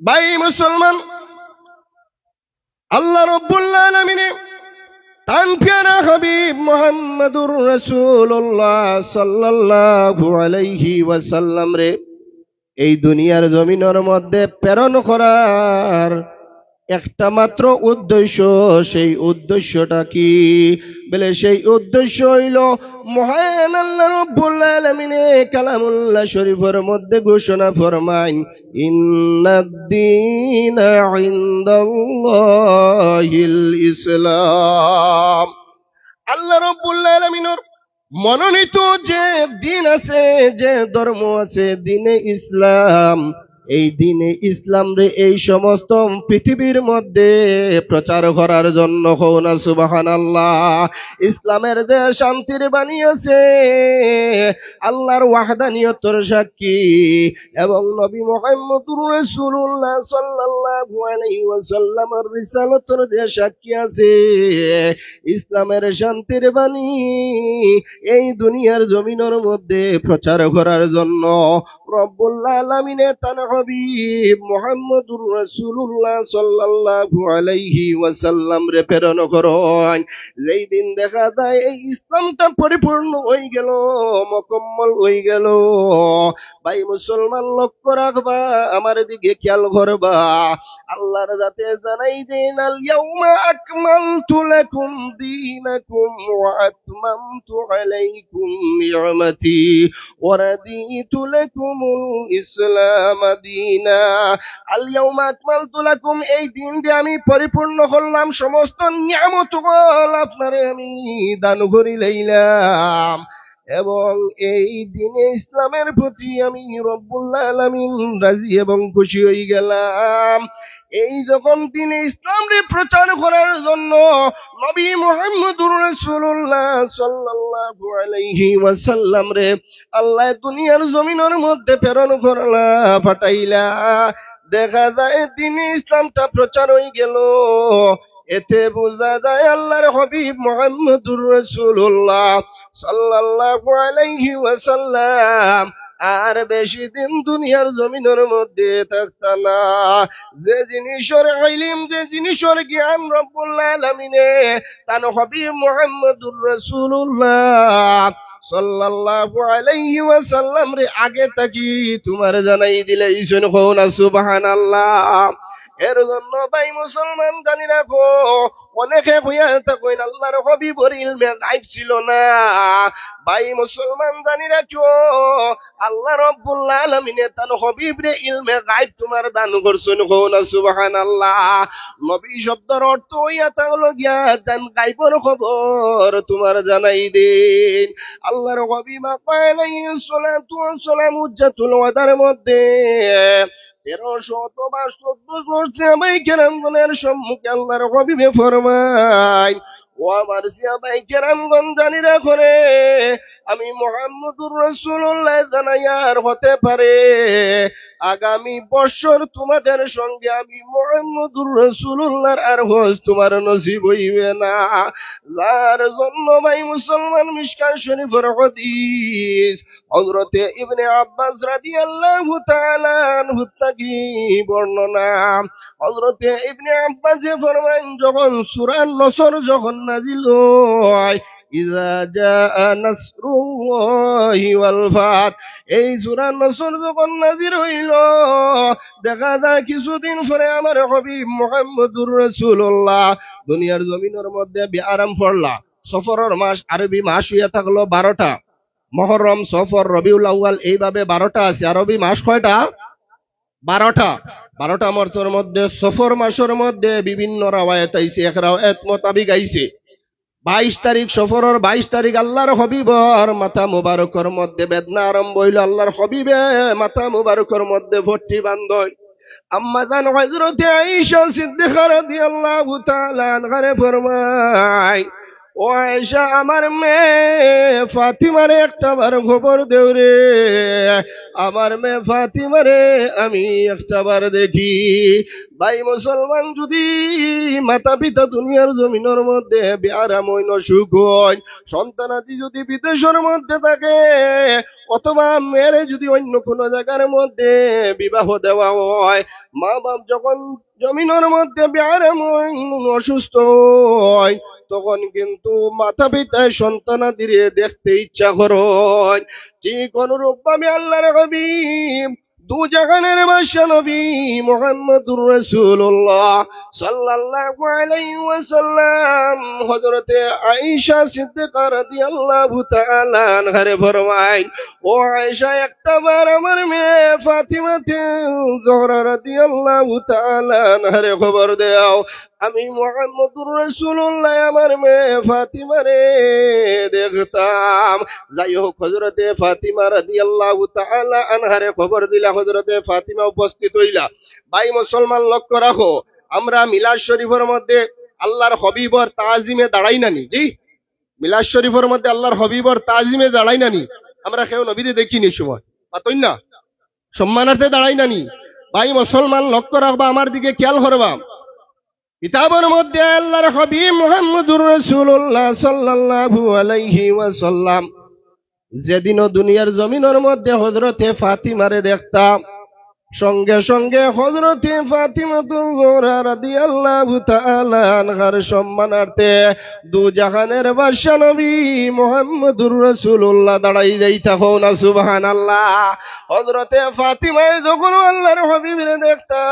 ভাই মুসলমান আল্লাহ রব্বুল আলামিনে তান প্যারা হাবিব এই দুনিয়ার জমিনের মধ্যে প্রেরণ করার একটা মাত্র উদ্দেশ্য, সেই উদ্দেশ্যটা কি? বলে সেই উদ্দেশ্য হইল, মহান আল্লাহ রব্বুল আলামিনে কালামুল্লাহ শরীফের মধ্যে ঘোষণা ফরমাইন ইসলাম। আল্লাহ রব্বুল আলামিনের মনোনীত যে দিন আছে, যে ধর্ম আছে, দিনে ইসলাম এই দিনে ইসলাম রে এই সমস্ত পৃথিবীর মধ্যে প্রচার করার জন্য হৌনা সুবাহান আল্লাহ ইসলামের যে শান্তির বাণী আছে, আল্লাহর ওয়াহদানিয়তর সাক্ষী এবং নবী মোহাম্মদুর রাসূলুল্লাহ সাল্লাল্লাহু আলাইহি ওয়াসাল্লামের রিসালাতের যে সাক্ষী আছে, ইসলামের শান্তির বাণী এই দুনিয়ার জমিনের মধ্যে প্রচার করার জন্য প্রেরণ যেই দিন দেখা যায় এই ইসলামটা পরিপূর্ণ হয়ে গেল, মকম্মল হয়ে গেল। ভাই মুসলমান লক্ষ্য রাখবা, আমার দিকে খেয়াল করবা। আল্লাহর যাতে জানাই দেন আল ইয়াউমা আকমালতু লাকুম দীনাকুম ওয়া আতমামতু আলাইকুম নি'মাতি ওয়া রাদিতু লাকুমুল ইসলাম দীনা। আল ইয়াউমা আকমালতু লাকুম এই দিন দিয়ে আমি পরিপূর্ণ করলাম সমস্ত নিয়ামতগুল আপনারে আমি দান করি লইলাম এবং এই দিনে ইসলামের প্রতি আমি রব্বুল্লাহ আলামিন রাজি এবং খুশি হয়ে গেলাম। এই যখন তিনি ইসলামকে প্রচার করার জন্য নবী মুহাম্মদুর রাসূলুল্লাহ সাল্লাল্লাহু আলাইহি ওয়াসাল্লাম রে আল্লাহ দুনিয়ার জমিনের মধ্যে প্রেরণ করলা পাঠাইলা দেখা যায় তিনি ইসলামটা প্রচার হয়ে গেল। এতে বোঝা যায় আল্লাহর হাবিব মুহাম্মদুর রাসূলুল্লাহ সাল্লাল্লাহু আলাইহি ওয়াসাল্লাম আর বেশি দিন দুনিয়ার জমিনের মধ্যে থাকতা না যে জিনিসের আইলিম যে জিনিসের জ্ঞান রব্বুল আলামিনে তান হবি মুহাম্মদুর রাসূলুল্লাহ। সাল্লাল্লাহু আগে থাকি তোমার জানাই দিলে ইসন কও না সুবহানাল্লাহ। এর জন্য ভাই মুসলমান জানি রাখো, অনেকে হইয়া থাকেন, আল্লাহর হবিবর ইলমে গাইব ছিল না। ভাই মুসলমান জানি রাখো, আল্লাহ রব্বুল আলামিনে তার হবিব ইলমে গাইব তোমার দান করছেন। কও না, সুবহানাল্লাহ। নবী শব্দের অর্থ হইয়া থাকল গিয়া জান গাইবর খবর তোমার জানাই দিন। আল্লাহর হবিব আলাইহিস সালাতু ওয়াস সালাম উজ্জাতুল ওয়াদার মধ্যে তেরোশো অথবা চোদ্দ করছে আমি কেরামগণের সম্মুখে আল্লাহর হবিবে ফরমাই ও আমার সিয়াবাই কেরামগণ জানি রাখরে আমি মোহাম্মদুর রসুল্লাহ জানাইয়ার হতে পারে। আগামী বছর তোমাদের সঙ্গে আমি মোহাম্মদুর রসুল্লাহর আর হোস তোমার নসিব হইবে না। যার জন্য ভাই মুসলমান মিশকান শরীফের হদিস, হযরতে ইবনে আব্বাস রাদিয়াল্লাহু তাআলা আনহু থেকে বর্ণনা। হযরতে ইবনে আব্বাস ফরমান, যখন সূরা নসর যখন দেখা যায় কিছুদিন পরে আমার হাবিব মুহাম্মদুর রাসূলুল্লাহ। দুনিয়ার জমিনের মধ্যে বিআরাম পড়লা সফরের মাস, আরবি মাস হইয়া থাকল বারোটা। মহরম, সফর, রবিউল আউয়াল, এইভাবে বারোটা আছে। আরবি মাস কয়টা? বারোটা। বারোটা মাসের মধ্যে, সফর মাসের মধ্যে বিভিন্ন রাওয়ায়াত আইছে, এক রাওয়ায়াত মোতাবিক আইছে। বাইশ তারিখ সফরের বাইশ তারিখ আল্লাহর হবিবর মাথা মুবারকর মধ্যে বেদনা আরম্ভ হইল, আল্লাহর হবিবে মাথা মুবারকর মধ্যে ভর্তি বান্ধয় আম্মাদান হযরতে আয়েশা সিদ্দিকা রাদিয়াল্লাহু তাআলা আনহারে ফরমায় ও আয়সা আমার মেয়ে ফাতিমারে একটা বার খবর দেও রে। আমার মেয়ে ফাতিমারে আমি একটা বার দেখি। ভাই মুসলমান যদি মাতা পিতা দুনিয়ার জমিনের মধ্যে বেয়ারাম হইন, সুখ হয় সন্তানাদি যদি বিদেশের মধ্যে থাকে অথবা মেয়েরে যদি অন্য কোনো জায়গার মধ্যে বিবাহ দেওয়া হয়, মা বাপ যখন জমিনের মধ্যে অসুস্থ হয়, তখন কিন্তু মাথা পিতায় সন্তানাদির দেখতে ইচ্ছা করেন ঠিক অনুরূপ আমি আল্লাহর হাবিব দু জাহানের বাদশা নবী মুহাম্মদুর রাসূলুল্লাহ সাল্লাল্লাহু আলাইহি ওয়াসাল্লাম হযরতে আয়েশা সিদ্দিকা রাদিয়াল্লাহু তাআলা আনহারে ফরমায় ও আয়েশা, একটা বার আমার মেয়ে ফাতিমাতে জোহরা রাদিয়াল্লাহু তাআলা আনহারে খবর দাও। আমি মুহাম্মদুর রাসূলুল্লাহ, আমার মেয়ে ফাতিমারে দেখতাম। যাই হোক হজরতে ফাতিমা রাদিয়াল্লাহু তাআলা আনহারে খবর দিলা হজরতে ফাতিমা উপস্থিত হইলা। ভাই মুসলমান, লক্ষ্য রাখো, আমরা মিলাদ শরীফের মধ্যে আল্লাহর হবিবর তাজিমে দাঁড়াই নানি, জি? মিলাদ শরীফের মধ্যে আল্লাহর হবিবর তাজিমে দাঁড়াই নানি। আমরা কেউ নবীরে দেখিনি সময়, পাতই না। সম্মানার্থে দাঁড়াই নানি। ভাই মুসলমান, লক্ষ্য রাখবা, আমার দিকে খেয়াল করবা। কিতাবের মধ্যে আল্লাহর হবি মোহাম্মদুর রসুল্লাহ সাল্লাহু আলাইহি ওয়াসাল্লাম যেদিনও দুনিয়ার জমিনের মধ্যে হজরতে ফাতিমারে দেখতাম সঙ্গে সঙ্গে হযরতে ফাতিমাতুল জোহরা রাদিয়াল্লাহু তাআলা আনহার সম্মানার্থে দু জাহানের বাদশা নবী মুহাম্মদুর রাসূলুল্লাহ দাঁড়াই যাইতা হও না, সুবহানাল্লাহ। হজরতে ফাতিমায় যখন আল্লাহর হাবিবের দেখতা,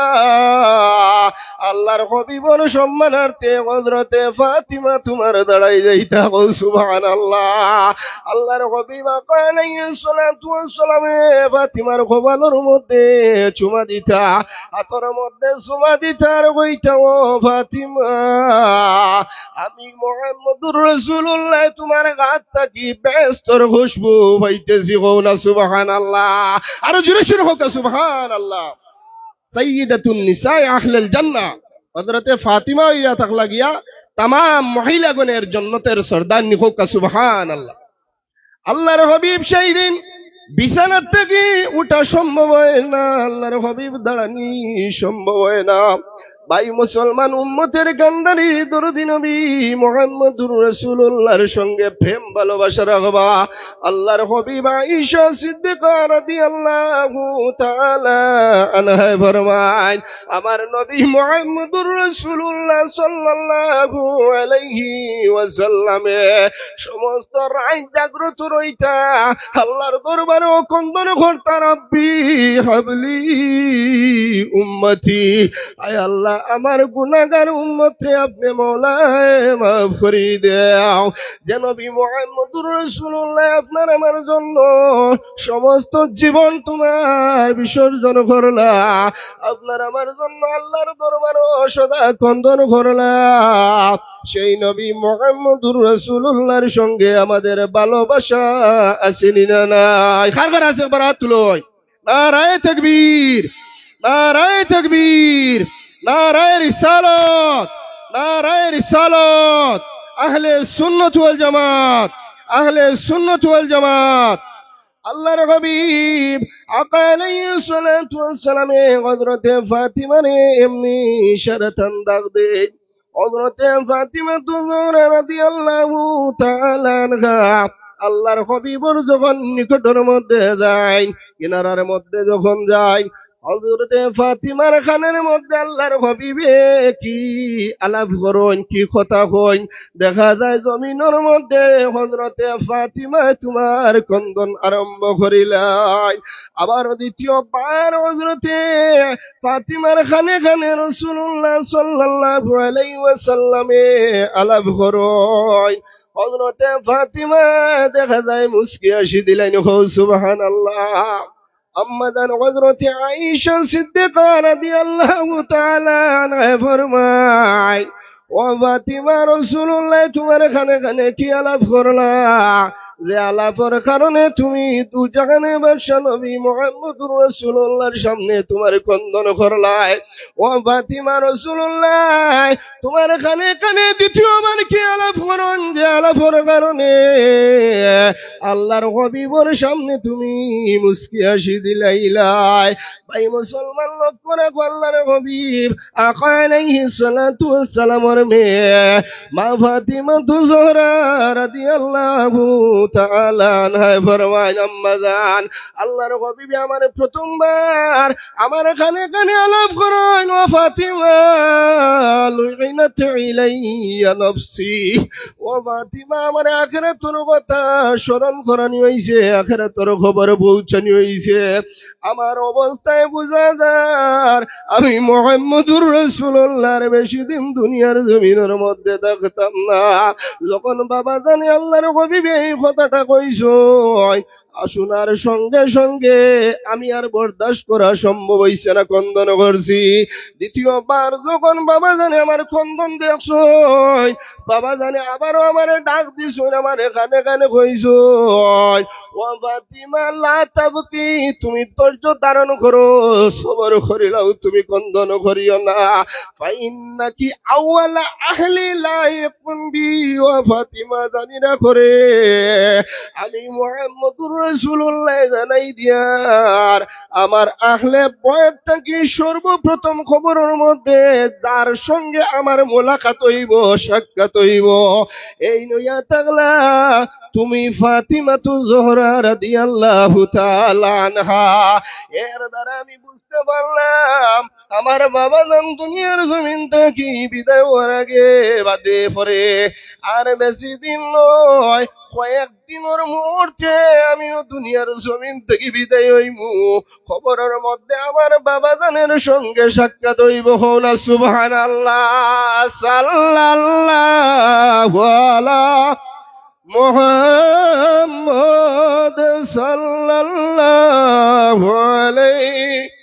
আল্লাহর হবিবর সম্মানার্থে হজরতে ফাতিমা তোমার দাঁড়াই যাইতা হও সুবহানাল্লাহ। আল্লাহর হবিব আলাইহিস সালাতু ওয়াস সালামে ফাতিমার খোবালোর মধ্যে চুমা দিতা, হাতর মধ্যে চুমা দিতা আর কইতা ও ফাতিমা, আমি মুহাম্মদুর রাসূলুল্লাহ, তোমার গাত থাকি ব্যস্তর খুশবু পাইতেছি হও না, সুবহানাল্লাহ। আরও জোরে শুরু হোক সুবহানাল্লাহ। সাইয়্যিদাতুন নিসা আহলাল জান্নাহ। হযরতে ফাতিমা ইয়া থাকলা গিয়া তাম মহিলাগণের জন্নতের সর্দার নিখোক সুবহানাল্লাহ। আল্লাহর হাবিব সেই দিন বিছানার থেকে উঠা সম্ভব হয় না আল্লাহর হাবিব দাঁড়ানি সম্ভব হয় না। ভাই, মুসলমান উম্মতের গান্ডারি, দরদি মোহাম্মদুর সঙ্গে প্রেম ভালোবাসা রাখবা আল্লাহর ফরমায়, আমার নবী মুহাম্মদুর রাসূলুল্লাহ সাল্লাল্লাহু আলাইহি ওয়াসাল্লামে সমস্ত রাত জাগ্রত রইতা। আল্লাহর দরবারে কন্দন করতা রব্বি হাবলি উম্মতি। আয় আল্লাহ আমার গুনাহগার উম্মতরে আপনি মৌলায় মাফ করে দাও। যে নবী মুহাম্মদুর আপনার আমার জন্য সমস্ত জীবন তোমার বিসর্জন করলা। আপনার আমার জন্য আল্লাহর দরবারে সদা কন্দন করলা। সেই নবী মোহাম্মদুর রসুল্লাহর সঙ্গে আমাদের ভালোবাসা আসেনি না নাই। কার কার আছে? বারাত তুলই নারায় তকবীর। নারায় তকবীর। নারায় রিসালত নারায় রিসালত, আহলে সুন্নত ওয়াল জামাত, আহলে সুন্নত ওয়াল জামাত। আল্লাহর হাবিব আকা আলাইহিস সালাতু ওয়াস সালামে হযরতে ফাতিমারে এমনি ইশারাতান ডাক দেন হযরতে ফাতিমা তুজুরা রাদিয়াল্লাহু তাআলা আনহা আল্লাহর হাবিবর যখন নিকটের মধ্যে যায়, কিনারার মধ্যে যখন যায় হযরতে ফাতিমার খানের মধ্যে আল্লাহর হাবিবে কি আলাপ করুন, কি কথা কইন? দেখা যায় জমিনের মধ্যে হযরতে ফাতিমা তোমার কন্দন আরম্ভ করিলাই। আবার দ্বিতীয় বার হযরতে ফাতিমার খানে খানে রাসূলুল্লাহ সাল্লাল্লাহু আলাইহি ওয়াসাল্লামে আলাপ করুন। হযরতে ফাতিমা দেখা যায় মুস্কি আসি দিলেন, হো সুবহানাল্লাহ। আম্মাদান হযরতে আয়েশা সিদ্দিকা রাদিয়াল্লাহু তাআলা আনহা ফরমায়, ও ফাতিমা রাসূলুল্লাহ, তোমার খানে খানে কি আলাপ করলা? যে আলাপের কারণে তুমি দু জাগানে বাদশা নবী মোহাম্মদুর রসুল্লাহর সামনে তোমার কন্দন করলাই ও ফাতিমা রসুল্লাহ তোমার কানে কানে দ্বিতীয়বার কি আলাপ করন যে আলাপের কারণে? আল্লাহর হবিবর সামনে তুমি মুস্কি হাসি দিলাইলাই। ভাই মুসলমান রাখো আল্লাহর হবিব। আকা আলাইহিস সালাতু সালামের মেয়ে। মা ফাতিমা তু জোহরা রাদিয়াল্লাহু তাআলা আনহা আম্মাজান আল্লাহর হবিব আমার প্রথমবার। আমার কানে কানে আলাপ করেন ও ফাতিমা, লুইনাত ইলাইয়া নফসি। ও ফাতিমা, আমার আখিরাতের কথা স্মরণ করানি হইছে তোর খবর পৌঁছানি হইছে। আমার অবস্থায় বুঝা যার আমি মোহাম্মদুর রসুল্লাহর বেশি দিন দুনিয়ার জমিনের মধ্যে থাকতাম না। যখন বাবা জানি আল্লাহর কবিবে এই কথাটা কইস শোনার সঙ্গে সঙ্গে আমি আর বরদাস্ত করা সম্ভব হইছে না কন্দন করছি। দ্বিতীয়বার যখন বাবা জানে আমার কন্দন দেখছ বাবা জানে আবারও আমার ডাক দিছ আমার এখানে এখানে কইস তুমি ধৈর্য ধারণ করো, সবর করিলাও তুমি কন্দন করিও না। নাকি আউয়ালা আহলি লা ইয়াকুন বি, ও ফাতিমা, জানি না করে। আমি মুহাম্মদুর দিয়ার, আমার আহলে বয়ের থাকি সর্বপ্রথম খবরের মধ্যে যার সঙ্গে আমার মোলাকাত হইব, সাক্ষাৎ হইব, এই নইয়া থাকলা, তুমি ফাতিমাতু জোহরা রাদিয়াল্লাহু তাআলা এর দ্বারা আমি বুঝতে পারলাম আমার বাবা জান দুনিয়ার জমিন থেকে বিদায় হওয়ার আগে বাদে পরে। আর বেশি দিন নয় কয়েকদিনের মুহূর্তে আমিও দুনিয়ার জমিন থেকে বিদায় হইমু। খবরের মধ্যে আমার বাবা জানের সঙ্গে সাক্ষাৎ হইব হৌলা সুবহান আল্লাহ মোহাম্মদ সাল্লাল্লাহু আলাইহি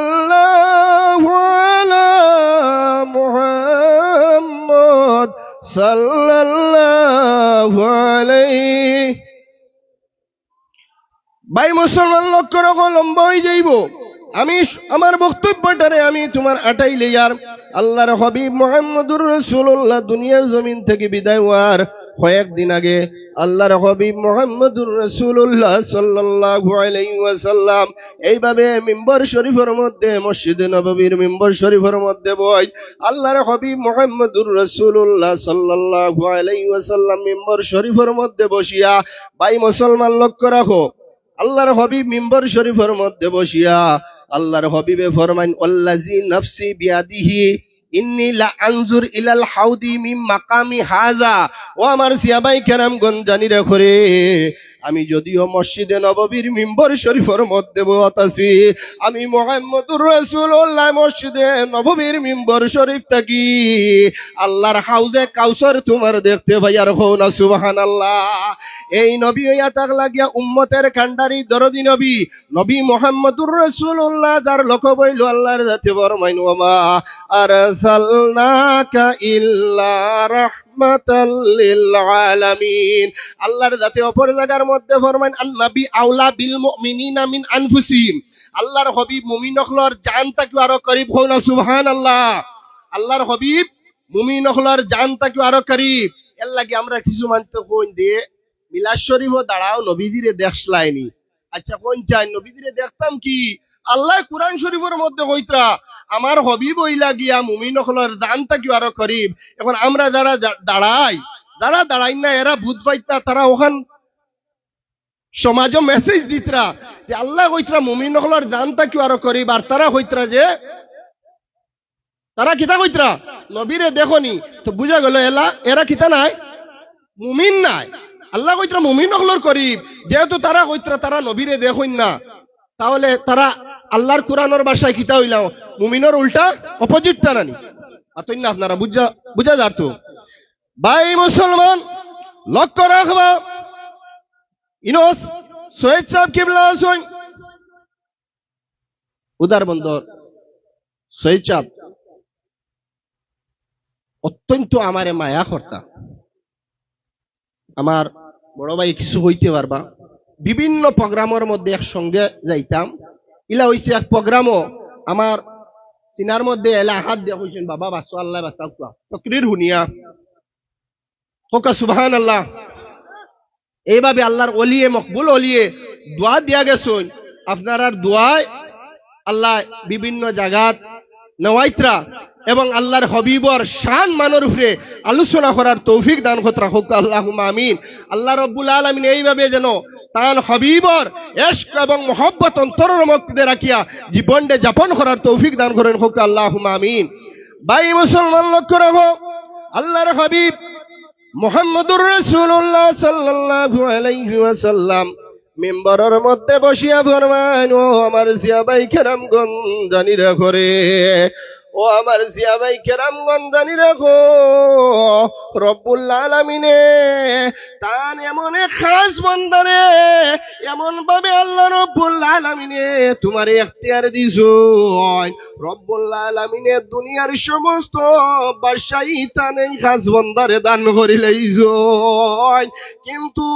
ভাই, মুসলমান লক্ষ্য রকম লম্বা হয়ে যাইব। আমি আমার বক্তব্যটারে আমি তোমার আটাই লেয়ার আল্লাহর হবি মোহাম্মদুর রসুল্লাহ দুনিয়ার জমিন থেকে বিদায় হওয়ার কয়েকদিন আগে আল্লাহর হবিব মোহাম্মদুর রসুল্লাহ সাল্লাল্লাহু আলাইহি ওয়াসাল্লাম। এইভাবে মিম্বর শরীফের মধ্যে, মসজিদে নববীর মিম্বর শরীফের মধ্যে বই, আল্লাহর হবিব মোহাম্মদুর রসুল্লাহ সাল্লাল্লাহু আলাইহি ওয়াসাল্লাম মিম্বর শরীফের মধ্যে বসিয়া, ভাই মুসলমান লক্ষ্য রাখো, আল্লাহর হবিব মিম্বর শরীফের মধ্যে বসিয়া, আল্লাহর হবিবে ফরমাইন ওয়াল্লাজি নাফসি বিয়াদিহি ইন্নি লা ইলাল হাউদি মিম মাকামি হাজা ও আমার সিয়াবাই কেরাম গঞ্জানি রেখো রে আমি যদিও মসজিদে নববীর মিম্বর শরীফের মধ্যে বতাছি আমি মোহাম্মদুর রাসূলুল্লাহ মসজিদে নববীর মিম্বর শরীফ থাকি। আল্লাহর হাউজে কাউসার তোমার দেখতে ভাই আর হো না, সুবহানাল্লাহ। এই নবী হইয়া তাক লাগিয়া উম্মতের কান্ডারি দরদি নবী নবী মোহাম্মদুর রাসূলুল্লাহ যার লোক বইল আল্লাহর জাতি বরমাইন, ওমা আরসালনাকা ইল্লা রাহমাতাল লিল আলামিন আল্লাহর জাতি অপর জায়গার মধ্যে ফরমাইন আন-নবী আউলা বিল মুমিনিনা মিন আনফুসিহিম। আল্লাহর হবিব মুমিন হলর জান তাকে আরও করিব হও না সুবহানাল্লাহ। আল্লাহর হবিব মুমিন হলর জান তাকে আরও করিব। এর লাগে আমরা কিছু মানতে কইন দিয়ে মিলাদ শরীফও দাঁড়াও, নবীজিরে দেখলাইনি আচ্ছা কোন চাই নবীজিরে দেখতাম কি? আল্লাহ কোরআন শরীফের মধ্যে কইতরা আমার হবিব হইলা গিয়া মুমিন হলর জানতা কি আরও করিব? এখন আমরা যারা দাঁড়াই যারা দাঁড়াই না, এরা ভূত পাইতা, তারা ওখান সমাজ মেসেজ দিতরা যে আল্লাহ কইতরা মুমিন হলর জানতা কি আরও করিব? আর তারা কইতরা যে, তারা কিতা কইতরা? নবীরে দেখনি, তো বুঝা গেল এলা, এরা কিতা নাই? মুমিন নাই। আল্লাহ কইতরা মুমিন হলর করিব। যেহেতু তারা কইতরা তারা নবীরে দেখুন না। তাহলে তারা আল্লাহর কোরআনের বাসায় কিতা হইলাও মুমিনের উল্টা অপোজিটটা নানি। আতই না আপনারা বুঝা বুঝা যার তো। ভাই মুসলমান, লক্ষ্য রাখবা। ইনোস, সৈয়দ সাহেব কিবলা আসুন উদার বন্দর, সৈয়দ সাহেব। অত্যন্ত আমারে মায়া কর্তা। আমার বড় ভাই কিছু হইতে পারবা। বিভিন্ন প্রোগ্রামের মধ্যে একসঙ্গে যাইতাম। ইলা হইছে এক প্রোগ্রামও। আমার সিনার মধ্যে এলা হাত দিয়া কইছেন, বাবা বাসু আল্লাহ বাসাও তকরির হুনিয়া হোকা সুবহান আল্লাহ এইভাবে আল্লাহর অলিয়ে, মকবুল অলিয়ে দোয়া দিয়া গেছেন। আপনার আর দোয়ায় আল্লাহ বিভিন্ন জায়গাত নওয়াইত্রা এবং আল্লাহর হবিবর শান মানের উপরে আলোচনা করার তৌফিক দান কতরা হোক আল্লাহ আমিন। আল্লাহ রব্বুল আলমিন এইভাবে যেন তার হবিবর, এশক এবং মহব্বত অন্তরের মধ্যে রাখিয়া জীবনটা যাপন করার তৌফিক দান করেন হোক আল্লাহ আমিন। ভাই মুসলমান লক্ষ্য রাখো, আল্লাহর হাবিব মোহাম্মদুর রসুল্লাহ সাল্লাল্লাহু আলাইহি ওয়াসাল্লাম মেম্বারের মধ্যে বসিয়া ফরমান ও আমার জিয়াবাই কেরামগণ জানি রাখো রে ও আমার জিয়াবাই কেরামগণ জানি রাখো, রব্বুল আলামিনে। তার এমন খাস বন্দারে এমন ভাবে আল্লাহ রব্বুল আলামিনে তোমার এখতিয়ার দিছো রব্বুল আলামিনে দুনিয়ার সমস্ত বাদশাহী তানে খাস বন্দারে দান করিলেইছো কিন্তু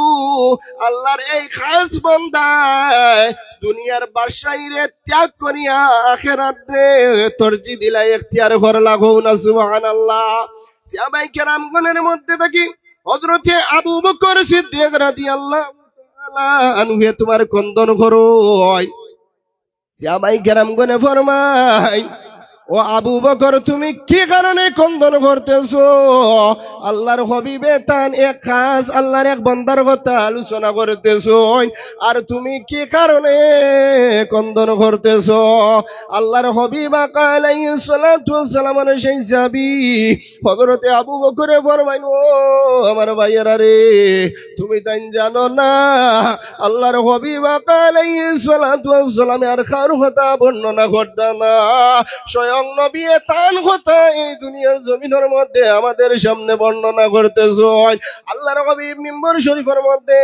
আল্লাহর এই খাস বন্দায় দুনিয়ার বাদশাহীরে ত্যাগ করিয়া আখেরাত রে তরজি দিলা এখতিয়ার ঘর লাগো না, সুবহানাল্লাহ। সাহাবাই কেরামগণের মধ্যে থাকি হযরতে আবু বকর সিদ্দিক রাদিয়াল্লাহু তাআলা আনুহে তোমার কন্দন করো সাহাবাই কেরামগণে ফরমাই ও আবু বকর, তুমি কি কারণে কন্দন করতেছো? আল্লাহর হবিবে তান এক খাস আল্লাহর এক বন্দার কথা আলোচনা করতেছো। আর তুমি কি কারণে কন্দন করতেছো? আল্লাহর হবিবা কালাই সালাতু সালামের সেই যাবি হযরতে আবু বকরে ফরমাইন ও আমার ভাইয়েরা রে, তুমি তাই জানো না, আল্লাহর হবিবা কালাই সালাতু সালামে আর কার কথা বর্ণনা করতা না। স্বয়ং নবী তান কথা এই দুনিয়ার জমিনের মধ্যে আমাদের সামনে বর্ণনা করতেছ। আল্লাহর কবি মিম্বর শরীফের মধ্যে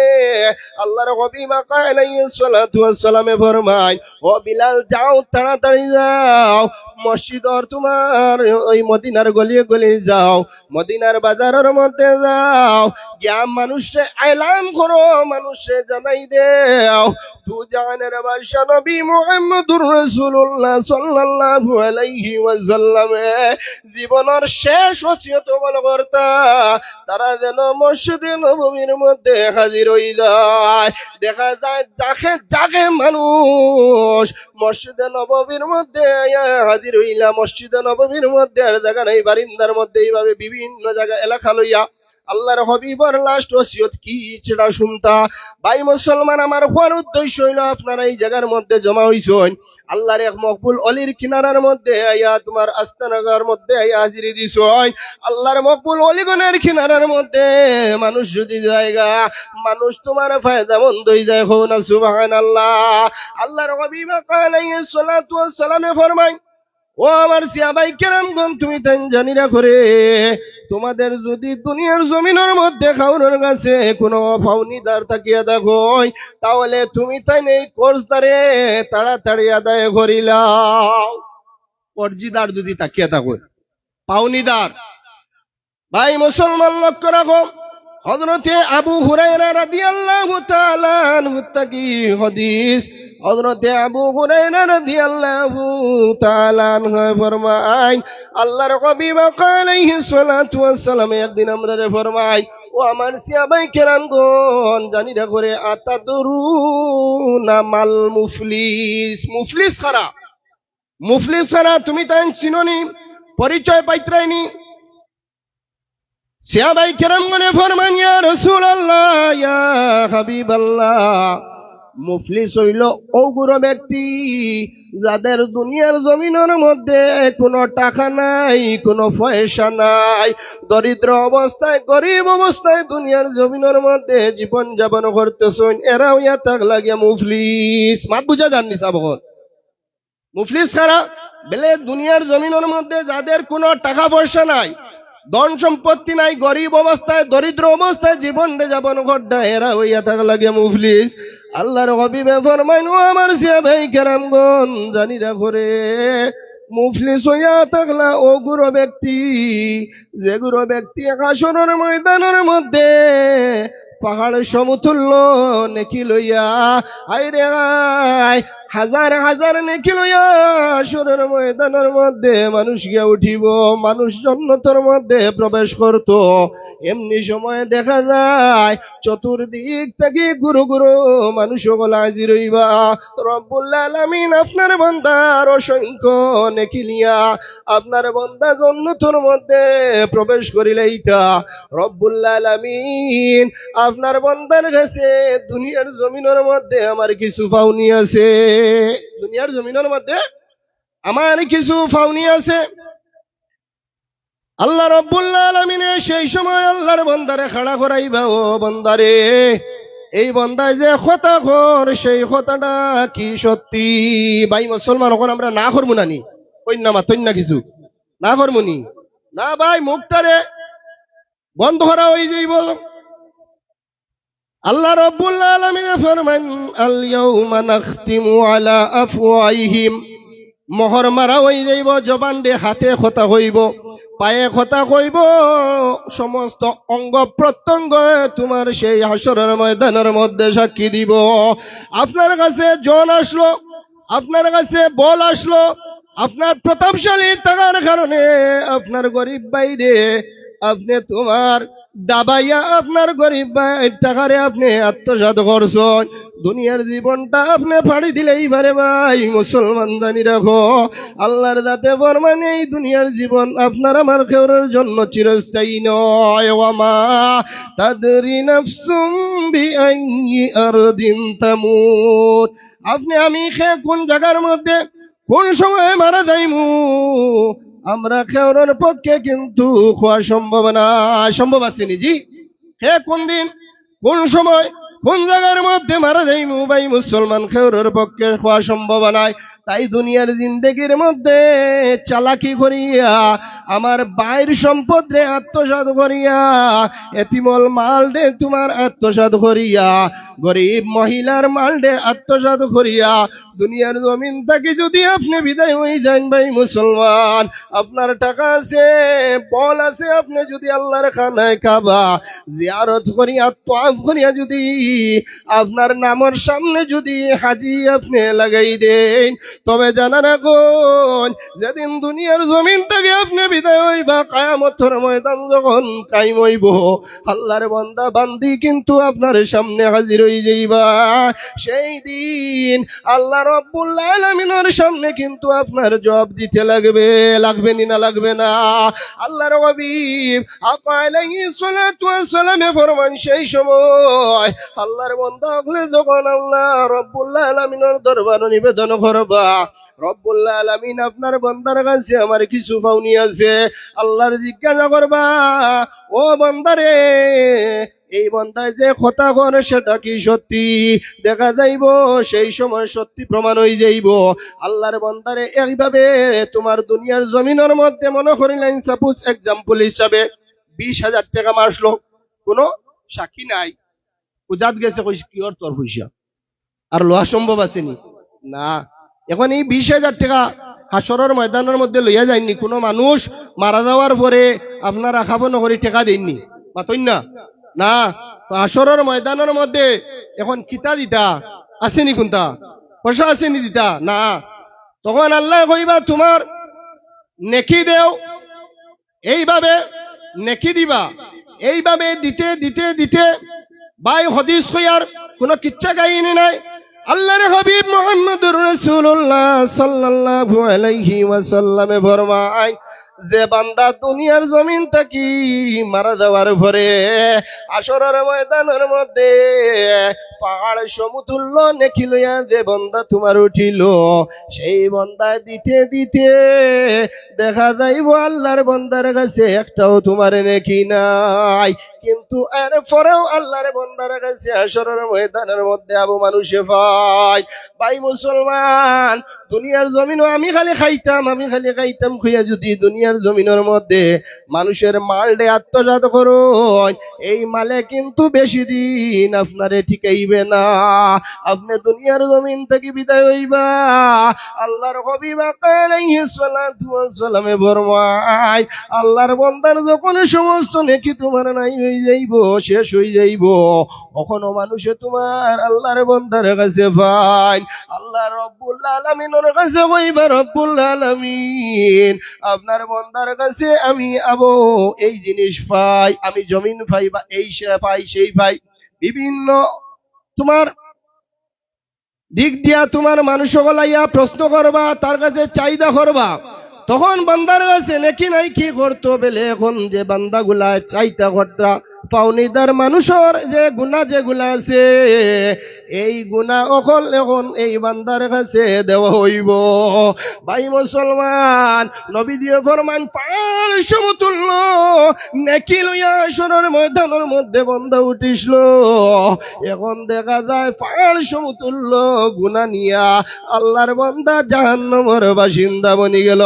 আল্লাহর কবি মাকায় আলাইহিস সালাতু ওয়াসসালামে ফরমায়, ও বিলাল, যাও, তাড়াতাড়ি যাও। মসজিদর তোমার ওই মদিনার গলিয়ে গলিয়ে যাও, মদিনার বাজারের মধ্যে যাও। গিয়া মানুষে এলান করো, মানুষে জানাই দেও। বাদশা নবী রাসূলুল্লাহ সাল্লাল্লাহু আলাইহি ওয়াসাল্লাম। জীবনের শেষ ওসিয়ত কর্তা তারা যেন মসজিদে নবমীর মধ্যে হাজির হয়ে যায়। দেখা যায় যাকে যাকে মানুষ, মসজিদে নবমীর মধ্যে আইয়া হাজির হইলা মসজিদে নবমীর মধ্যে আর জায়গা নাই, বারিন্দার মধ্যে এইভাবে বিভিন্ন জায়গা এলাকা লইয়া। আল্লাহর হবিবর লাস্ট ওসিয়ত কি সেটা শুনতা? ভাই মুসলমান, আমার হওয়ার উদ্দেশ্য হইল আপনারা এই জায়গার মধ্যে জমা হইছেন। আল্লাহর এক মকবুল অলির কিনারার মধ্যে আইয়া তোমার মধ্যে দিছ আল্লাহর মকবুল অলিগণের কিনারার মধ্যে মানুষ যদি জায়গা মানুষ তোমার ফায়দা মন্দ হয়ে যায় হো না সুবাহান আল্লাহ আল্লাহর হবিবা আলাইহিস সালাতু ওয়াস সালামে ফরমায় ও আমার সিয়াবাই কেরামগণ, তুমি তাই জানি না করে তোমাদের যদি দুনিয়ার জমিনের মধ্যে খাওয়ানোর কাছে কোনো ফাউনিদার থাকিয়া দেখো তাহলে তুমি তাই নেই কোর্সদারে, তাড়াতাড়ি আদায় করিলাও। কর্জিদার যদি তাকিয়া থাকো পাউনিদার ভাই, মুসলমান লক্ষ্য রাখো। হজরতে আবু হুরাইরা রাদিয়াল্লাহু আবু ফরমায়, আল্লাহর কবি আলাইহি সালাতু ওয়াসসালাম। একদিন আমরা রে ফরমায়, ও আমার সিয়াবাই কেরামগণ জানি না করে না মাল মুফলিস। মুফলিস ছাড়া। মুফলিস ছাড়া তুমি তাই চিননি, পরিচয় পাইত্রাইনি সিয়াবাই কেরামগণে ফরমান, ইয়া রাসূলুল্লাহ, ইয়া হাবিবাল্লাহ। মুফলিস হইল ওগুলো ব্যক্তি যাদের দুনিয়ার জমিনের মধ্যে কোনো টাকা নাই, কোনো পয়সা নাই। দরিদ্র অবস্থায়, গরিব অবস্থায় দুনিয়ার জমিনের মধ্যে জীবন যাপন করতেছেন, এরাও ইয়া তাক লাগে মুফলিস। মাত বুঝা যাননি সাবকত মুফলিস খারা বেলে দুনিয়ার জমিনের মধ্যে যাদের কোনো টাকা পয়সা নাই ধন সম্পত্তি নাই, গরিব অবস্থায়, দরিদ্র অবস্থায় জীবন যাপন করতে এরা হইয়া থাকা লাগে মুফলিস আল্লাহর হবিবে ফরমাইন আমার সিয়া ভাই কেরামগন জানি রাখরে মুফলিস হইয়া থাকলা, ও গুরু ব্যক্তি, যে গুরু ব্যক্তি আকাশনের ময়দানের মধ্যে পাহাড় সমতুল্য, নেকি লইয়া আইরে আয় হাজার হাজার নেকি লইয়া আসরের ময়দানের মধ্যে মানুষ গিয়া উঠিব, মানুষ জন্নতর মধ্যে প্রবেশ করত। এমনি সময় দেখা যায়, চতুর্দিক থেকে গুরু গুরু মানুষ সকল হাজির হইবা। রব্বুল্লাহ আলামিন আপনার বন্দার অসংখ্য নেকি লিয়া আপনার বন্দা জন্নতর মধ্যে প্রবেশ করিলেইতা। রব্বুল্লাহ আলামিন আপনার বন্দার কাছে দুনিয়ার জমিনের মধ্যে আমার কিছু ফাউনি আছে। দুনিয়ার জমিনের মধ্যে আমার কিছু ফাউনি আছে। আল্লাহ রব্বুল্লাহ আলমিনে সেই সময় আল্লাহর বন্দারে খাড়া করাইবা, ও বন্দারে। এই বন্দায় যে কথা কর সেই কি সত্যি? ভাই, মুসলমান আমরা না করব নানি। মা কিছু। না করবনি না। ভাই মুখটারে বন্ধ করা হয়ে যাইব। আল্লাহ রব্বুল্লাহ আলামিনে ফরমান, আল ইয়াউমা নাখতিমু আলা আফওয়াইহিম মোহর মারা হয়ে যাইব, জবান দে হাতে কথা হইব পায়ে কথা কইব, সমস্ত অঙ্গ প্রত্যঙ্গ তোমার সেই হাসরের ময়দানের মধ্যে সাক্ষী দিব। আপনার কাছে জন আসলো, আপনার কাছে বল আসলো, আপনার প্রতাপশালী থাকার কারণে আপনার গরিব বাইরে আপনি তোমার দাবাইয়া আপনার গরিব ভাই টাকারে আপনি আত্মসাত করছেন। দুনিয়ার জীবনটা আপনি ফাড়ি দিলে এইবারে ভাই, মুসলমান জানি রাখো। আল্লাহর দাতে বরমান এই দুনিয়ার জীবন আপনার আমার কেউরের জন্য চিরস্থায়ী নয়। ওয়ামা তাদরি নাফসুম বিআইয়ি আরদিন তামুত। আপনি আমি খে কোন জায়গার মধ্যে কোন সময় মারা যাইমু? আমরা খেওয়ানোর পক্ষে কিন্তু খোয়া সম্ভব না। সম্ভব আছে নিজি হে, কোন দিন? কোন সময়? কোন জায়গার মধ্যে মারা যাই মুবাই মুসলমান খেওরের পক্ষে খোয়া সম্ভব নাই? তাই দুনিয়ার জিন্দেগির মধ্যে চালাকি করিয়া আমার বাইর সম্পদ রে আত্মসাত করিয়া, এতিমল মাল দে তোমার আত্মসাত করিয়া, গরিব মহিলার মাল দে আত্মসাত করিয়া, দুনিয়ার জমিন থেকে যদি আপনি বিদায় হয়ে যান ভাই মুসলমান, আপনার টাকা আছে, বল আছে, আপনি যদি আল্লাহর খানায় খাবা, জিয়ারত করিয়া তোয়াফ করিয়া যদি, আপনার নামের সামনে যদি হাজি আপনি লাগাই দেন, তবে জানা রাখুন, যেদিন দুনিয়ার জমিন থেকে আপনি আল্লাহর বান্দা সামনে সেই কিন্তু আপনার জবাব দিতে লাগবে লাগবে নি লাগবে না? আল্লাহর সালামে ফরমান, সেই সময় আল্লাহর বান্দা যখন আল্লাহ রব্বুল্লাহ আলামিনের দরবারে নিবেদন করবা রব্বুল্লাহ আলামিন আপনার বন্দার কাছে আমার কিছু পাওনি আছে। আল্লাহর জিজ্ঞাসা করবা, ও বন্দারে, এই বন্দায় যে কথা করে, সেটা কি সত্যি? দেখা যাইব, সেই সময় সত্যি প্রমাণ হয়ে যাইব। আল্লাহর বন্দারে এইভাবে তোমার দুনিয়ার জমিনের মধ্যে মনে করিলেন সাপোজ এক্সাম্পল হিসাবে বিশ হাজার টাকা মারলো কোনো সাক্ষী নাই। উজাত গেছে কিয়র তোর পয়সা? আর লোহা সম্ভব আসেনি না। এখন এই বিশ হাজার টাকা হাসরের ময়দানের মধ্যে লইয়া যায়নি। কোনো মানুষ মারা যাওয়ার পরে আপনার রাখাবো নকরি টাকা দেননি। পাতইন না? না, হাসরের ময়দানের মধ্যে এখন কিতা দিতা? আসেনি কোনটা? পয়সা আসেনি দিতা? না। তখন আল্লাহ কইবা, তোমার নেকি দেও, এইভাবে নেকি দিবা, এইভাবে দিতে দিতে দিতে বাই হদিস হইয়ার কোনো কিচ্ছা কাহিনী নাই আল্লাহর হাবিব মোহাম্মদুর রাসূলুল্লাহ সাল্লাল্লাহু আলাইহি ওয়াসাল্লামে ফরমায়, যে বান্দা দুনিয়ার জমিন থাকি মারা যাওয়ার পরে আসরের ময়দানের মধ্যে পাহাড় সমতুল্য নেকি লইয়া যে বন্দা তোমার উঠিল, সেই বন্দা দিতে দিতে দেখা যাইব আল্লাহর বন্দার কাছে একটাও তোমার নেকি নাই। কিন্তু এরপরেও আল্লাহর বন্দার কাছে আসরের ময়দানের মধ্যে আবু মানুষে পায় ভাই মুসলমান, দুনিয়ার জমিনও আমি খালি খাইতাম, আমি খালি খাইতাম খুঁয়া যদি দুনিয়ার জমিনের মধ্যে মানুষের মালডে আত্মজাত করো এই মালে কিন্তু বেশি দিন আপনারে ঠিকাইবে না। আপনি দুনিয়ার জমিন থেকে বিদায় হইবা, আল্লাহর ওয়াস সালামে ফরমায় আল্লাহর বন্দার যখন সমস্ত নেকি তোমার নাই হয়ে যাইব, শেষ হয়ে যাইব। কখনো মানুষে তোমার আল্লাহর বন্দার কাছে পাই আল্লাহ রব্বুল আলামিনের কাছে কইবা, রব্বুল আলামিন, আপনার বন্দার কাছে আমি আবো এই জিনিস পাই, আমি জমিন পাই বা এই সে পাই, সেই পাই। বিভিন্ন তোমার দিক দিয়া তোমার মানুষ গলাইয়া প্রশ্ন করবা, তার কাছে চাহিদা করবা। তখন বান্দার কাছে নাকি নাই কি করতো বেলে এখন যে বান্দাগুলা চাইতা করতা পাওনিদার মানুষের যে গুণা যেগুলা আছে, এই গুণা অকল এখন এই বান্দার কাছে দেওয়া হইব। ভাই মুসলমান নবী দিয়ে ফরমান পাল সমতুল্য নেকি লইয়া আসরের ময়দানের মধ্যে বন্ধ উঠিসল। এখন দেখা যায় পাল সমতুল্য গুণা নিয়া আল্লাহর বন্দা জাহান্নমর বাসিন্দা বনি গেল।